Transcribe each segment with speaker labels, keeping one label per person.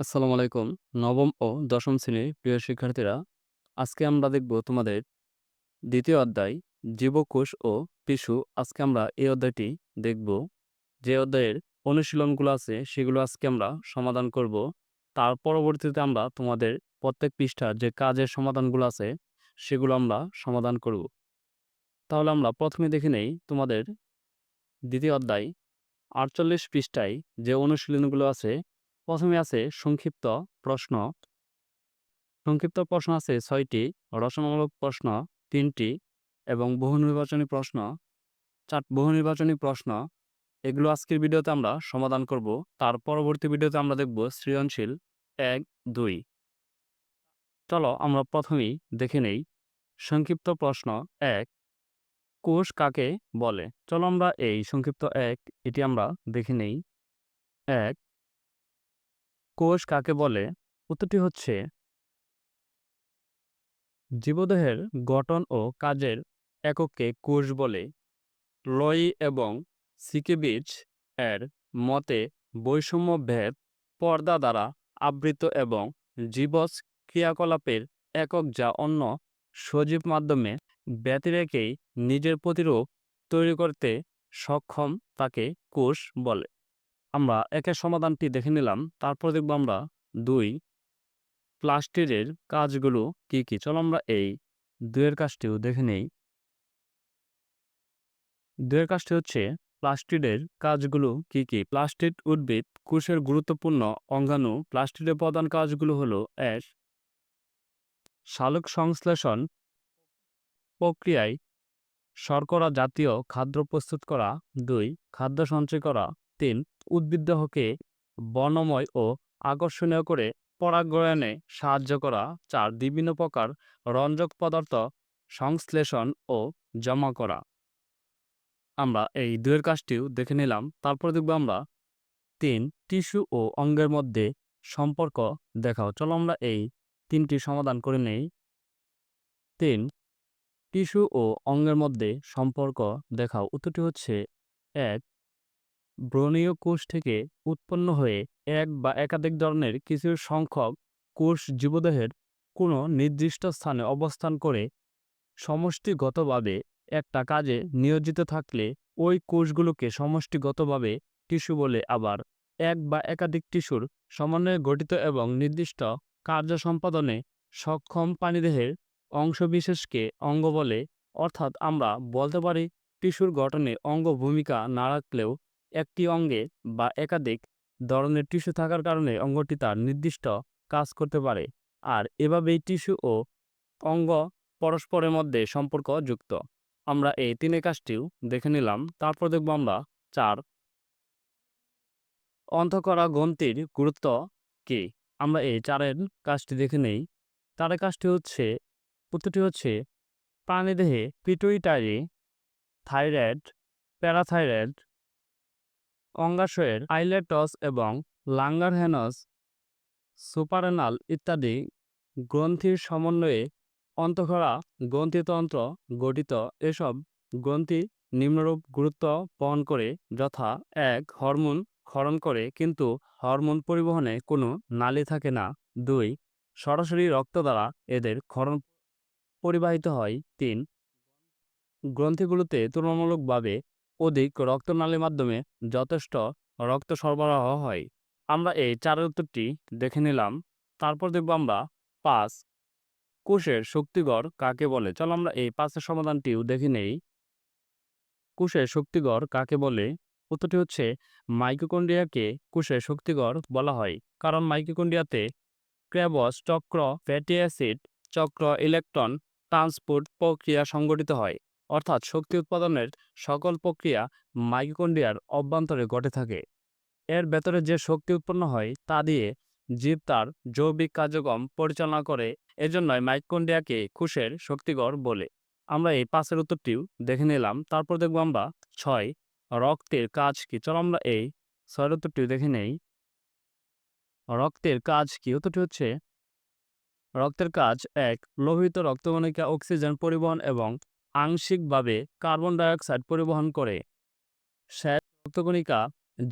Speaker 1: আসসালামু আলাইকুম। নবম ও দশম শ্রেণির প্রিয় শিক্ষার্থীরা, আজকে আমরা দেখব তোমাদের দ্বিতীয় অধ্যায় জীবকোষ ও টিস্যু। আজকে আমরা এই অধ্যায়টি দেখব। যে অধ্যায়ের অনুশীলনগুলো আছে সেগুলো আজকে আমরা সমাধান করব। তার পরবর্তীতে আমরা তোমাদের প্রত্যেক পৃষ্ঠার যে কাজের সমাধানগুলো আছে সেগুলো আমরা সমাধান করব। তাহলে আমরা প্রথমে দেখে নেই তোমাদের দ্বিতীয় অধ্যায় ৪৮ পৃষ্ঠায় যে অনুশীলনগুলো আছে প্রথমে আছে সংক্ষিপ্ত প্রশ্ন। সংক্ষিপ্ত প্রশ্ন আছে ছয়টি, রচনামূলক প্রশ্ন তিনটি এবং বহু নির্বাচনী প্রশ্ন। চার বহু নির্বাচনী প্রশ্ন। এগুলো আজকের ভিডিওতে আমরা সমাধান করব। তার পরবর্তী ভিডিওতে আমরা দেখব সৃজনশীল এক, দুই। চলো আমরা প্রথমেই দেখে নেই। সংক্ষিপ্ত প্রশ্ন এক, কোষ কাকে বলে? চলো আমরা এই সংক্ষিপ্ত এক, এটি আমরা দেখে নেই। এক কোষ কাকে বলে? উত্তরটি হচ্ছে জীবদেহের গঠন ও কাজের এককে কোষ বলে। লই এবং সিকেবিচ এর মতে বৈষম্য ভেদ পর্দা দ্বারা আবৃত এবং জীবজ ক্রিয়াকলাপের একক যা অন্য সজীব মাধ্যমে ব্যতিরেকেই নিজের প্রতিরূপ তৈরি করতে সক্ষম তাকে কোষ বলে। আমরা একের সমাধানটি দেখে নিলাম, তারপর দেখব আমরা দুই প্লাস্টিকের কাজগুলো কি কি। চলো আমরা এই দুয়ের কাজটিও দেখে নেই। দুয়ের কাজটি হচ্ছে প্লাস্টিডের কাজগুলো কি কি? প্লাস্টিক উদ্ভিদ কোষের গুরুত্বপূর্ণ অঙ্গাণু। প্লাস্টিডের প্রধান কাজগুলো হলো, এক সালোক সংশ্লেষণ প্রক্রিয়ায় শর্করা জাতীয় খাদ্য প্রস্তুত করা। দুই, খাদ্য সঞ্চয় করা। তিন উদ্ভিদদেহকে বর্ণময় ও আকর্ষণীয় করে পরাগায়নে সাহায্য করা। চার, বিভিন্ন প্রকার রঞ্জক পদার্থ সংশ্লেষণ ও জমা করা। আমরা এই দুয়ের কাজটিও দেখে নিলাম। তারপর দেখব আমরা তিন টিস্যু ও অঙ্গের মধ্যে সম্পর্ক দেখাও। চলো আমরা এই তিনটি সমাধান করে নেই। তিন টিস্যু ও অঙ্গের মধ্যে সম্পর্ক দেখাও। উত্তরটি হচ্ছে এক ব্রণীয় কোষ থেকে উৎপন্ন হয়ে এক বা একাধিক ধরনের কিছু সংখ্যক কোষ জীবদেহের কোনো নির্দিষ্ট স্থানে অবস্থান করে সমষ্টিগতভাবে একটা কাজে নিয়োজিত থাকলে ওই কোষগুলোকে সমষ্টিগতভাবে টিস্যু বলে আবার এক বা একাধিক টিস্যুর সমন্বয়ে গঠিত এবং নির্দিষ্ট কার্য সম্পাদনে সক্ষম প্রাণীদেহের অংশবিশেষকে অঙ্গ বলে। অর্থাৎ আমরা বলতে পারি টিস্যুর গঠনে অঙ্গ ভূমিকা না রাখলেও একটি অঙ্গে বা একাধিক ধরনের টিস্যু থাকার কারণে অঙ্গটি তার নির্দিষ্ট কাজ করতে পারে। আর এভাবেই টিস্যু ও অঙ্গ পরস্পরের মধ্যে সম্পর্ক যুক্ত। আমরা এই তিনে কাজটিও দেখে নিলাম। তারপর দেখব আমরা চার অন্তকরা গ্রন্থির গুরুত্ব কি? আমরা এই চারের কাজটি দেখে নেই। চারের কাজটি হচ্ছে, উত্তরটি হচ্ছে, প্রাণীদেহে পিটুইটারি থাইরয়েড, প্যারাথাইরয়েড অঙ্গাশয়ের আইলেটস এবং লাঙ্গারহ্যানস সুপারেনাল ইত্যাদি গ্রন্থির সমন্বয়ে অন্তঃক্ষরা গ্রন্থিতন্ত্র গঠিত। এসব গ্রন্থি নিম্নরূপ গুরুত্ব বহন করে যথা এক হরমোন ক্ষরণ করে কিন্তু হরমোন পরিবহনে কোনো নালী থাকে না। দুই সরাসরি রক্ত দ্বারা এদের ক্ষরণ পরিবাহিত হয়। তিন গ্রন্থিগুলোতে তুলনামূলকভাবে অধিক রক্তনালীর মাধ্যমে যথেষ্ট রক্ত সরবরাহ হয়। আমরা এই চারের উত্তরটি দেখে নিলাম। তারপর দেখব আমরা পাঁচ কোষের শক্তিগড় কাকে বলে? চলো আমরা এই পাঁচের সমাধানটিও দেখে নেই। কোষের শক্তিগড় কাকে বলে? উত্তরটি হচ্ছে মাইক্রোকন্ড্রিয়াকে কোষের শক্তিগড় বলা হয়। কারণ মাইক্রোকন্ড্রিয়াতে ক্র্যাবস চক্র, ফ্যাটি অ্যাসিড, চক্র, ইলেকট্রন, ট্রান্সপোর্ট প্রক্রিয়া সংগঠিত হয়। অর্থাৎ শক্তি উৎপাদনের সকল প্রক্রিয়া মাইক্রোকন্ড্রিয়ার অভ্যন্তরে ঘটে থাকে। এর ভেতরে যে শক্তি উৎপন্ন হয়, তা দিয়ে জীব তার জৈবিক কার্যক্রম পরিচালনা করে, এজন্যই মাইক্রোকন্ড্রিয়াকে খুশের শক্তিগড় বলে। আমরা এই পাঁচের উত্তরটিও দেখে নিলাম। তারপর দেখব আমরা ছয়, রক্তের কাজ কি? চলো আমরা এই ছয়ের উত্তরটিও দেখে নেই। রক্তের কাজ কি? উত্তরটি হচ্ছে, রক্তের কাজ এক, লোহিত রক্তকণিকা অক্সিজেন পরিবহন এবং আংশিকভাবে কার্বন ডাইঅক্সাইড পরিবহন করে। শ্বেত রক্তকণিকা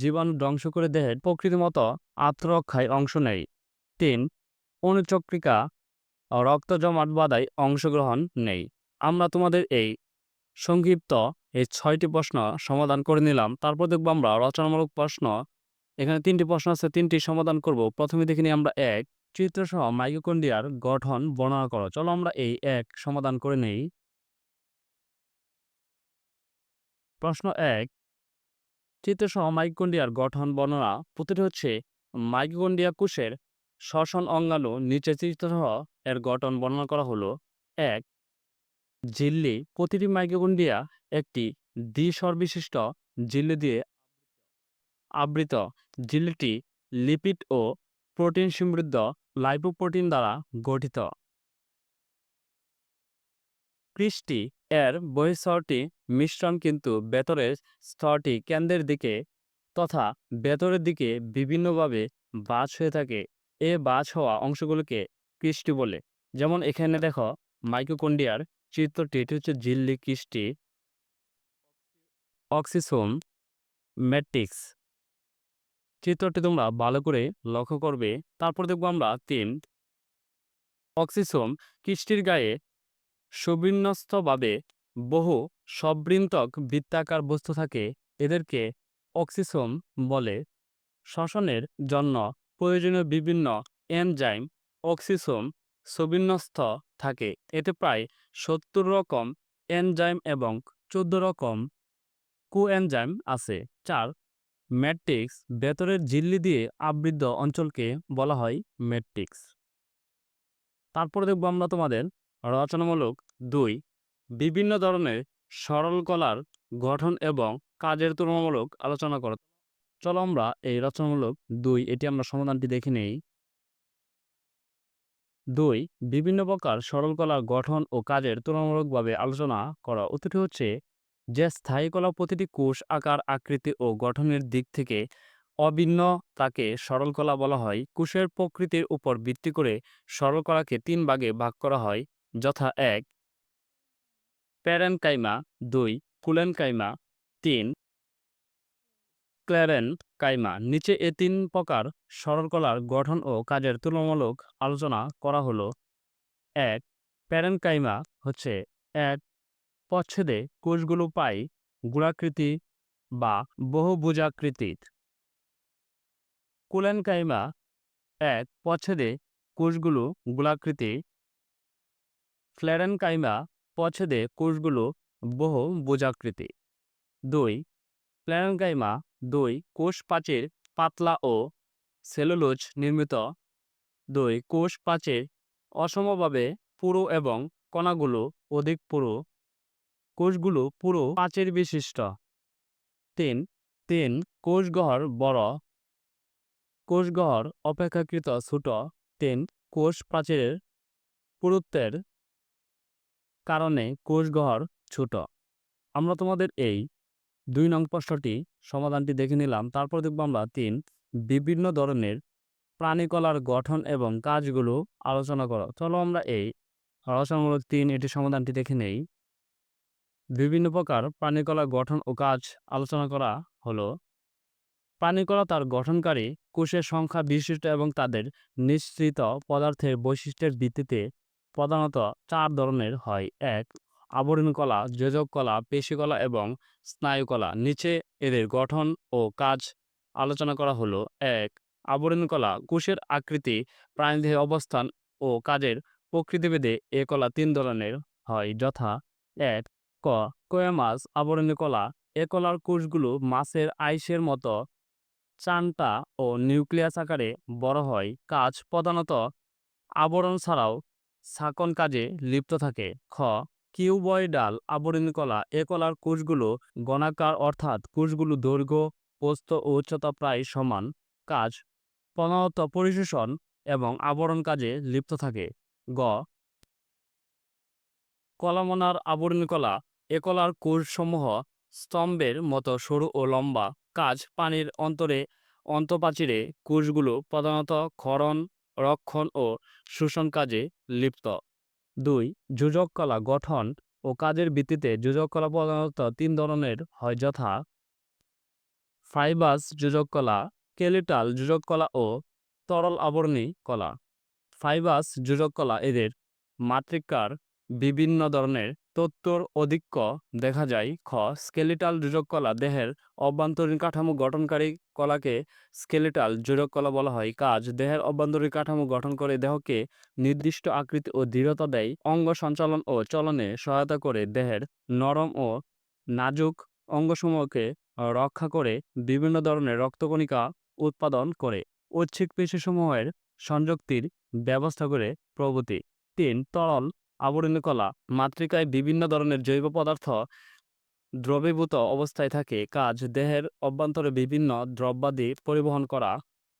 Speaker 1: জীবাণু ধ্বংস করে দেহের প্রকৃতিমতো আত্মরক্ষায় অংশ নেয়। তিন, অনুচক্রিকা রক্ত জমাট বাধায় অংশগ্রহণ নেই আমরা তোমাদের এই সংক্ষিপ্ত এই ছয়টি প্রশ্ন সমাধান করে নিলাম। তারপর দেখব আমরা রচনামূলক প্রশ্ন। এখানে তিনটি প্রশ্ন আছে, তিনটি সমাধান করব। প্রথমে দেখে নিই আমরা এক, চিত্রসহ মাইক্রোকন্ডিয়ার গঠন বর্ণনা করো। চলো আমরা এই এক সমাধান করে নেই। প্রশ্ন এক চিত্রসহ মাইক্রোকন্ডিয়ার গঠন বর্ণনা প্রতিটি হচ্ছে মাইক্রোকন্ডিয়া কোষের শ্বসন অঙ্গাণু নিচে চিত্রসহ এর গঠন বর্ণনা করা হলো। এক, ঝিল্লি প্রতিটি মাইক্রোকন্ডিয়া একটি দ্বিস্বর বিশিষ্ট ঝিল্লি দিয়ে আবৃত। ঝিল্লিটি লিপিড ও প্রোটিন সমৃদ্ধ লাইপোপ্রোটিন দ্বারা গঠিত। কৃষ্টি এর বহিঃস্তরটি মিশ্রণ কিন্তু ভেতরের স্তরটি কেন্দ্রের দিকে তথা ভেতরের দিকে বিভিন্নভাবে বাজ হয়ে থাকে। এ বাজ হওয়া অংশগুলোকে কৃষ্টি বলে। যেমন এখানে দেখো মাইক্রোকন্ডিয়ার চিত্রটি, এটি হচ্ছে ঝিল্লি কৃষ্টি। Oxysome matrix. চিত্রটি তোমরা ভালো করে লক্ষ্য করবে। তারপর দেখব আমরা তিন। অক্সিসোম কৃষ্টির গায়ে সুবিন্যস্তভাবে বহু সবৃন্তক বৃত্তাকার বস্তু থাকে, এদেরকে অক্সিসোম বলে। শ্বসনের জন্য প্রয়োজনীয় বিভিন্ন এনজাইম অক্সিসোম সুবিন্যস্ত থাকে, এতে প্রায় সত্তর রকম এনজাইম এবং চোদ্দ রকম কোএনজাইম আছে, চার ম্যাট্রিক্স ভেতরের ঝিল্লি দিয়ে আবৃত অঞ্চলকে বলা হয় ম্যাট্রিক্স। তারপর দেখব আমরা তোমাদের রচনামূলক দুই বিভিন্ন ধরনের সরল কলার গঠন এবং কাজের তুলনামূলক আলোচনা করা। চলো আমরা এই রচনামূলক দুই, এটি আমরা সমাধানটি দেখে নেই। দুই, বিভিন্ন প্রকার সরল কলার গঠন ও কাজের তুলনামূলকভাবে আলোচনা করা। উত্তরটি হচ্ছে যে স্থায়ী কলা প্রতিটি কোষ, আকার, আকৃতি ও গঠনের দিক থেকে অভিন্ন তাকে সরল কলা বলা হয়। কোষের প্রকৃতির উপর ভিত্তি করে সরল কলাকে তিন ভাগে ভাগ করা হয়। যথা এক। প্যারেনকাইমা দুই কুলেনকাইমা তিন। ক্ল্যারেন কাইমা নিচে এ তিন প্রকার সরল কলার গঠন ও কাজের তুলনামূলক আলোচনা করা হলো। এক, প্যারেনকাইমা হচ্ছে এক পচ্ছেদে কোষগুলো পাই গোলাকৃতি বা বহুভুজাকৃতির। কুলেনকাইমা এক পচ্ছেদে কোষগুলো গোলাকৃতি ফ্ল্যারেনকাইমা পচ্ছেদে কোষগুলো বহু বোজাকৃতি দুই প্ল্যারেনকাইমা দুই কোষ প্রাচীর পাতলা ও সেলুলোজ নির্মিত। দুই কোষ প্রাচীর অসমভাবে পুরো এবং কণাগুলো অধিক পুরো। কোষগুলো পুরো পাঁচের বিশিষ্ট। তিন তিন কোষগহর বড়। কোষগহর অপেক্ষাকৃত ছোট। তিন কোষ প্রাচীরের পুরুত্বের কারণে কোষগহর ছোট। আমরা তোমাদের এই দুই নং প্রশ্নটি, সমাধানটি দেখে নিলাম। তারপর দেখব আমরা তিন, বিভিন্ন ধরনের প্রাণীকলার গঠন এবং কাজগুলো আলোচনা করো। চলো আমরা এই আলোচনামূলক তিন, এটি সমাধানটি দেখে নেই। বিভিন্ন প্রকার প্রাণীকলা গঠন ও কাজ আলোচনা করা হলো। প্রাণীকলা তার গঠনকারী কোষের সংখ্যা বিশিষ্ট এবং তাদের নিঃসৃত পদার্থের বৈশিষ্ট্যের ভিত্তিতে প্রধানত চার ধরনের হয়। এক, আবরণ কলা যোজক কলা পেশিকলা এবং স্নায়ুকলা নিচে এদের গঠন ও কাজ আলোচনা করা হলো। এক, আবরণ কলা, কোষের আকৃতি, প্রাণীদেহের অবস্থান ও কাজের প্রকৃতিভেদে এ কলা তিন ধরনের হয়। যথা এক, ক কয়া মাছ আবরণী কলা। এ কলার কোষগুলো মাছের আইসের মতো চানটা ও নিউক্লিয়াস আকারে বড় হয়। কাজ প্রধানত আবরণ ছাড়াও সাকন কাজে লিপ্ত থাকে। খ কিউবয়ডাল আবরণী কলা, এ কলার কোষগুলো গণাকার অর্থাৎ কোষগুলো দৈর্ঘ্য পোস্ত ও উচ্চতা প্রায় সমান। কাজ প্রধানত পরিশোষণ এবং আবরণ কাজে লিপ্ত থাকে। গ, কলামনার আবরণী কলা, এ কলার কোষসমূহ স্তম্ভের মতো সরু ও লম্বা। কাজ, পানির অন্তরে অন্তপাচিরে কোষগুলো প্রধানত ক্ষরণ রক্ষণ ও শোষণ কাজে লিপ্ত। দুই, যোজক কলা গঠন ও কাজের ভিত্তিতে যোজক কলা প্রধানত তিন ধরনের হয়, যথা ফাইবাস যোজক কলা, কেলিটাল যোজক কলা ও তরল আবরণী কলা। ফাইবাস যোজক কলা এদের মাতৃকার বিভিন্ন ধরনের তত্ত্বর অধিক্য দেখা যায়। খ. স্কেলিটাল কলা দেহের অভ্যন্তরীণ কাঠামো গঠনকারী কলাকে স্কেলিটাল কলা বলা হয়। কাজ, দেহের অভ্যন্তরীণ কাঠামো গঠন করে দেহকে নির্দিষ্ট আকৃতি ও দৃঢ়তা দেয়। অঙ্গ সঞ্চালন ও চলনে সহায়তা করে দেহের নরম ও নাজুক অঙ্গসমূহকে রক্ষা করে বিভিন্ন ধরনের রক্তকণিকা উৎপাদন করে। ঐচ্ছিক পেশিসমূহের সংযুক্তির ব্যবস্থা করে প্রভৃতি। তিন. তরল আবরণী কলা মাতৃকায় বিভিন্ন ধরনের জৈব পদার্থ দ্রবীভূত অবস্থায় থাকে। কাজ দেহের অভ্যন্তরে বিভিন্ন দ্রব্যাদি পরিবহন করা,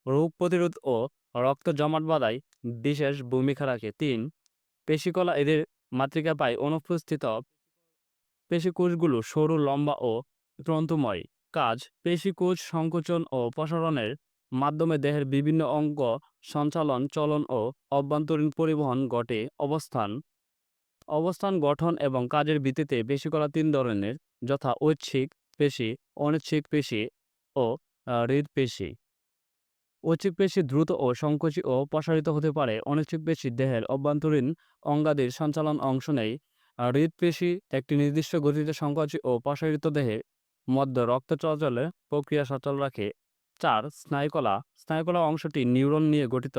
Speaker 1: রোগ প্রতিরোধ ও রক্ত জমাট বাঁধায় বিশেষ ভূমিকা রাখে। তিন, পেশিকলা এদের মাতৃকা পায় অনুপস্থিত পেশিকোষগুলো সরু, লম্বা ও তন্তুময় কাজ, পেশিকোষ সংকোচন ও প্রসারণের মাধ্যমে দেহের বিভিন্ন অঙ্গ সঞ্চালন, চলন ও অভ্যন্তরীণ পরিবহন ঘটে। অবস্থান অবস্থান, গঠন এবং কাজের ভিত্তিতে পেশিকলা তিন ধরনের, যথা ঐচ্ছিক পেশি, অনৈচ্ছিক পেশি ও হৃদপেশি ঐচ্ছিক পেশি দ্রুত ও সংকোচী ও প্রসারিত হতে পারে। অনৈচ্ছিক পেশি দেহের অভ্যন্তরীণ অঙ্গাদির সঞ্চালন অংশ আর হৃদপেশি একটি নির্দিষ্ট গতিতে সংকোচী ও প্রসারিত দেহে মধ্যে রক্ত চলাচলে প্রক্রিয়া সচল রাখে। চার, স্নায়ুকলা। স্নায়ুকলা অংশটি নিউরন নিয়ে গঠিত।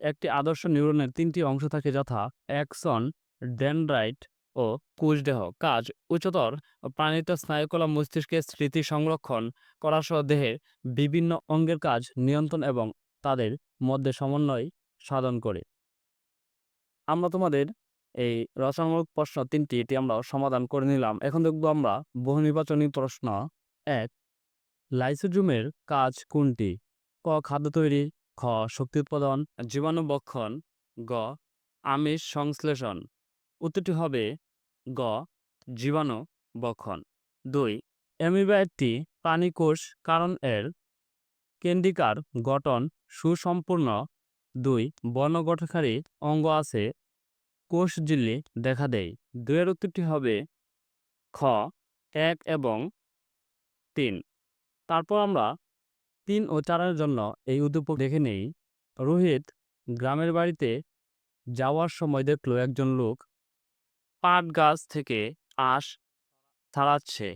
Speaker 1: একটি আদর্শ নিউরনের তিনটি অংশ থাকে, যথা অ্যাক্সন ডেনড্রাইট ও কোষদেহ কাজ, উচ্চতর প্রাণিত স্নায়ুকলা মস্তিষ্কের স্মৃতি সংরক্ষণ করা সহ দেহের বিভিন্ন অঙ্গের কাজ নিয়ন্ত্রণ এবং তাদের মধ্যে সমন্বয় সাধন করে। আমরা তোমাদের এই রচনামূলক প্রশ্ন তিনটি এটি আমরা সমাধান করে নিলাম। এখন দেখব আমরা বহু নির্বাচনী প্রশ্ন এক, লাইসোজুমের কাজ কোনটি? ক, খাদ্য তৈরি, খ, শক্তি উৎপাদন, জীবাণু বক্ষণ, গ, আমিষ সংশ্লেষণ। উত্তরটি হবে গ, জীবাণু বক্ষণ। দুই অ্যামিবা একটি প্রাণীকোষ কারণ এর কেন্দ্রিকার গঠন সুসম্পূর্ণ। দুই বর্ণগঠনকারী অঙ্গ আছে, কোষ ঝিল্লি দেখা দেয়। দুয়ের উত্তরটি হবে খ, এক এবং তিন। তারপর আমরা তিন ও চারের জন্য এই উদ্দীপক দেখে নেই। রোহিত গ্রামের বাড়িতে যাওয়ার সময় দেখল একজন লোক পাট গাছ থেকে আঁশ ছাড়াচ্ছে।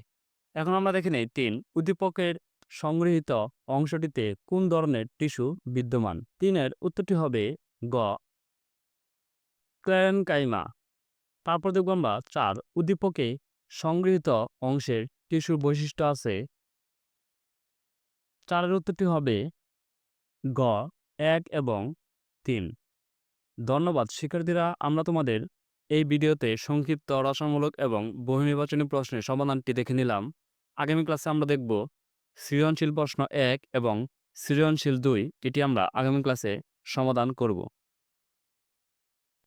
Speaker 1: এখন আমরা দেখে নেই, তিন, উদ্দীপকের সংগৃহীত অংশটিতে কোন ধরনের টিস্যু বিদ্যমান? তিনের উত্তরটি হবে গ। ক্ল্যারেনকাইমা। তারপর দেখব আমরা চার, উদ্দীপকে সংগৃহীত অংশের টিস্যুর বৈশিষ্ট্য আছে। চারের উত্তরটি হবে গ, এক এবং তিন। ধন্যবাদ, শিক্ষার্থীরা, আমরা তোমাদের এই ভিডিওতে সংক্ষিপ্ত রসামূলক এবং বহুনির্বাচনী প্রশ্নের সমাধানটি দেখে নিলাম। আগামী ক্লাসে আমরা দেখব সৃজনশীল প্রশ্ন এক এবং সৃজনশীল দুই এটি আমরা আগামী ক্লাসে সমাধান করব।